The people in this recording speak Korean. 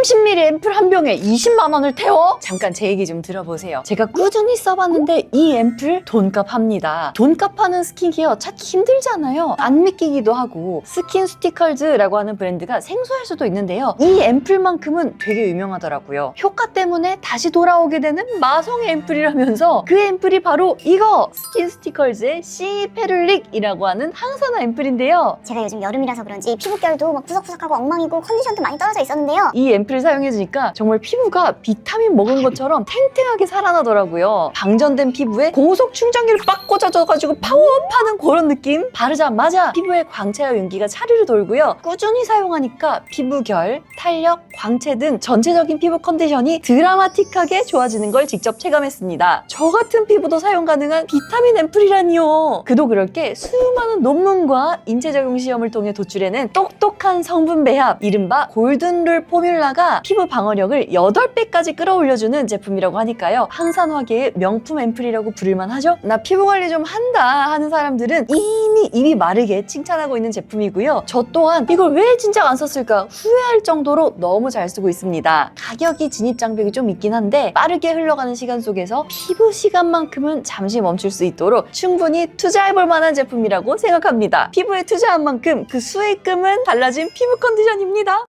30mm 앰플 한 병에 20만 원을 태워? 잠깐 제 얘기 좀 들어보세요. 제가 꾸준히 써봤는데 이 앰플 돈값 합니다. 돈값 하는 스킨케어 찾기 힘들잖아요. 안 믿기기도 하고 스킨 스티커즈라고 하는 브랜드가 생소할 수도 있는데요. 이 앰플만큼은 되게 유명하더라고요. 효과 때문에 다시 돌아오게 되는 마성의 앰플이라면서 그 앰플이 바로 이거 스킨 스티커즈의 C 페룰릭이라고 하는 항산화 앰플인데요. 제가 요즘 여름이라서 그런지 피부결도 막 푸석푸석하고 엉망이고 컨디션도 많이 떨어져 있었는데요. 이 앰플 을 사용해주니까 정말 피부가 비타민 먹은 것처럼 탱탱하게 살아나더라고요. 방전된 피부에 고속 충전기를 빡 꽂아줘가지고 파워업하는 그런 느낌? 바르자마자 피부에 광채와 윤기가 차르르 돌고요. 꾸준히 사용하니까 피부결, 탄력, 광채 등 전체적인 피부 컨디션이 드라마틱하게 좋아지는 걸 직접 체감했습니다. 저 같은 피부도 사용 가능한 비타민 앰플이라니요. 그도 그럴 게 수많은 논문과 인체 적용 시험을 통해 도출해낸 똑똑한 성분 배합, 이른바 골든룰 포뮬라 가 피부 방어력을 8배까지 끌어올려주는 제품이라고 하니까요. 항산화계의 명품 앰플이라고 부를만 하죠? 나 피부 관리 좀 한다 하는 사람들은 이미 입이 마르게 칭찬하고 있는 제품이고요. 저 또한 이걸 왜 진작 안 썼을까 후회할 정도로 너무 잘 쓰고 있습니다. 가격이 진입 장벽이 좀 있긴 한데 빠르게 흘러가는 시간 속에서 피부 시간만큼은 잠시 멈출 수 있도록 충분히 투자해볼 만한 제품이라고 생각합니다. 피부에 투자한 만큼 그 수익금은 달라진 피부 컨디션입니다.